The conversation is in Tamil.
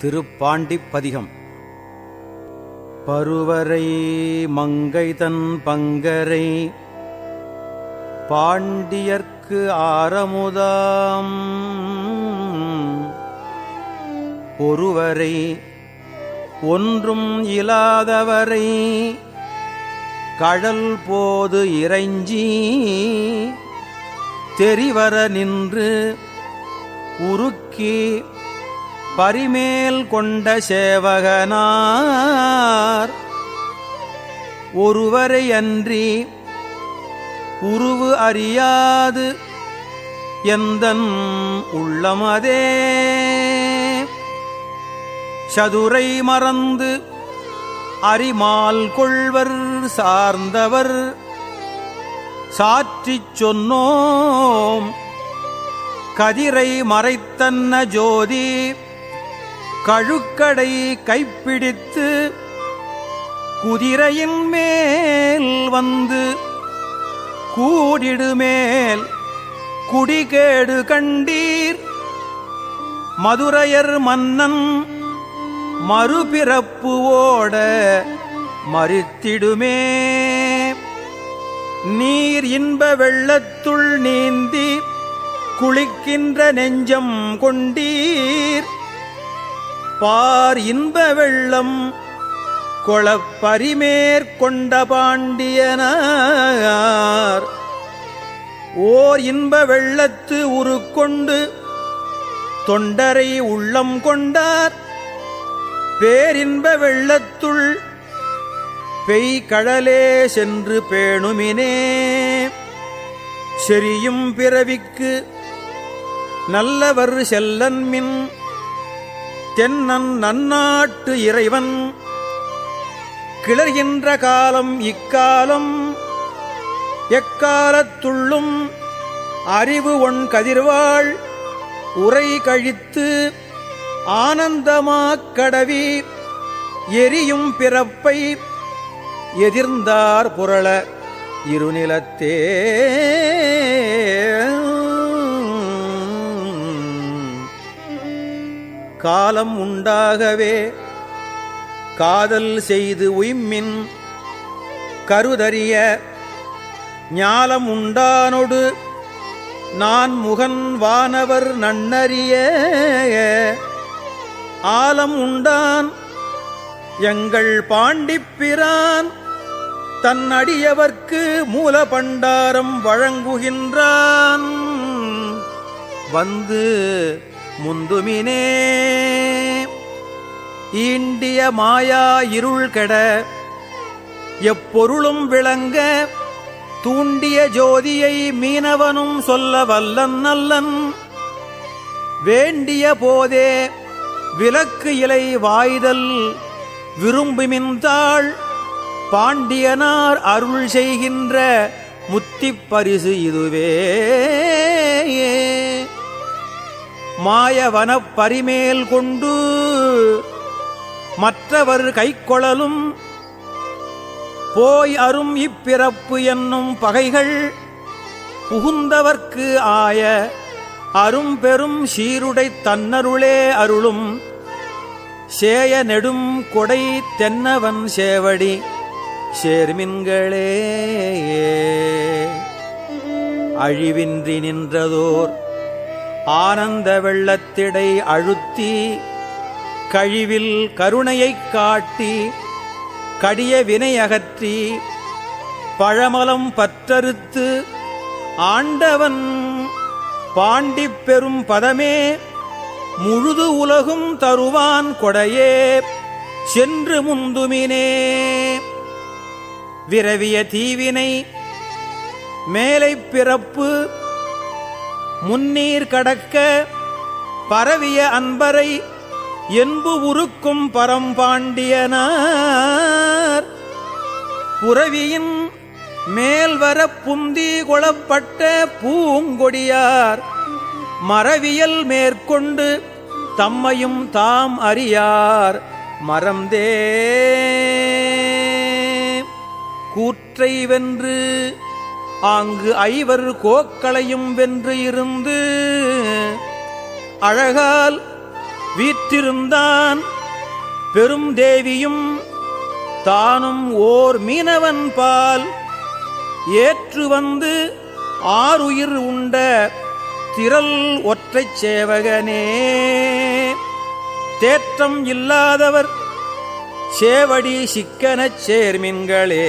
திருப்பாண்டிப்பதிகம். பருவரை மங்கைதன் பங்கரை பாண்டியர்க்கு ஆரமுதாம். ஒருவரை ஒன்றும் இலாதவரை கடல் போது இறைஞ்சி தெரிவர நின்று உருக்கி பரிமேல் கொண்ட சேவகனார். ஒருவரை அன்றி உருவு அறியாது எந்தன் உள்ளமதே சதுரை மறந்து அரிமால் கொள்வர் சார்ந்தவர். சாற்றிச் சொன்னோம் கதிரை மறைத்தன்ன ஜோதி. கழுக்கடை கைப்பிடித்து குதிரையின் மேல் வந்து கூடிடுமேல் குடிகேடு கண்டீர். மதுரையர் மன்னன் மறுபிறப்பு ஓட மறித்திடுமே. நீர் இன்ப வெள்ளத்துள் நீந்தி குளிக்கின்ற நெஞ்சம் கொண்டீர். பார் இன்ப வெள்ளம் கொளப்பரிமேற்கொண்ட பாண்டியனார். ஓர் இன்ப வெள்ளத்து உருக்கொண்டு தொண்டரை உள்ளம் கொண்டார். பேரின்ப வெள்ளத்துள் பெய்கடலே சென்று பேணுமினே. செரியும் பிறவிக்கு நல்லவர் செல்லன்மின் தென்னன் நன்னாட்டு இறைவன். கிளர்கின்ற காலம் இக்காலம் எக்காலத்துள்ளும் அறிவு ஒன் கதிர்வாள். உரை கழித்து ஆனந்தமாக் கடவி எரியும் பிறப்பை எதிர்ந்தார் புரள இருநிலத்தே. காலம் உண்டாகவே காதல் செய்து உய்மின் கருதறிய ஞாலம் உண்டானொடு நான் முகன் வானவர் நன்னறிய ஆலம் உண்டான் எங்கள் பாண்டிப்பிரான் தன் அடியவர்க்கு மூல பண்டாரம் வழங்குகின்றான். வந்து முந்துமினே. ஈண்டிய மாயா இருள் கெட எப்பொருளும் விளங்க தூண்டிய ஜோதியை மீனவனும் சொல்ல வல்லன் நல்லன் வேண்டிய போதே விலக்கு இலை வாய்தல் விரும்புமின்தாள் பாண்டியனார் அருள் செய்கின்ற முத்திப்பரிசு இதுவே. மாயவனப் பரிமேல் கொண்டு மற்றவர் கைக்கொளலும் போய் அரும் இப்பிறப்பு என்னும் பகைகள் புகுந்தவர்க்கு ஆய அரும் பெரும் சீருடை தன்னருளே அருளும் சேய நெடும் கொடை தென்னவன் சேவடி சேர்மின்களே. அழிவின்றி நின்றதோர் ஆனந்த வெள்ளத்திடை அழுத்தி கழிவில் கருணையைக் காட்டி கடிய வினை அகற்றி பழமலம் பற்றறுத்து ஆண்டவன் பாண்டிப் பெரும் பதமே முழுது உலகும் தருவான் கொடையே சென்று முந்துமினே. விரவிய தீவினை மேலை பிறப்பு முன்னீர் கடக்க பரவிய அன்பரை என்பு உருக்கும் பரம்பாண்டியனார் புறவியின் மேல்வர புந்தி கொளப்பட்ட பூங்கொடியார் மரவியல் மேற்கொண்டு தம்மையும் தாம் அறியார். மறந்தே. கூற்றை வென்று ஆங்கு ஐவர் கோக்களையும் வென்று இருந்து அழகால் வீற்றிருந்தான் பெரும் தேவியும் தானும் ஓர் மீனவன் பால் ஏற்று வந்து ஆறுயிர் உண்ட திரள் ஒற்றைச் சேவகனே. தேற்றம் இல்லாதவர் சேவடி சிக்கனச் சேர்மின்களே.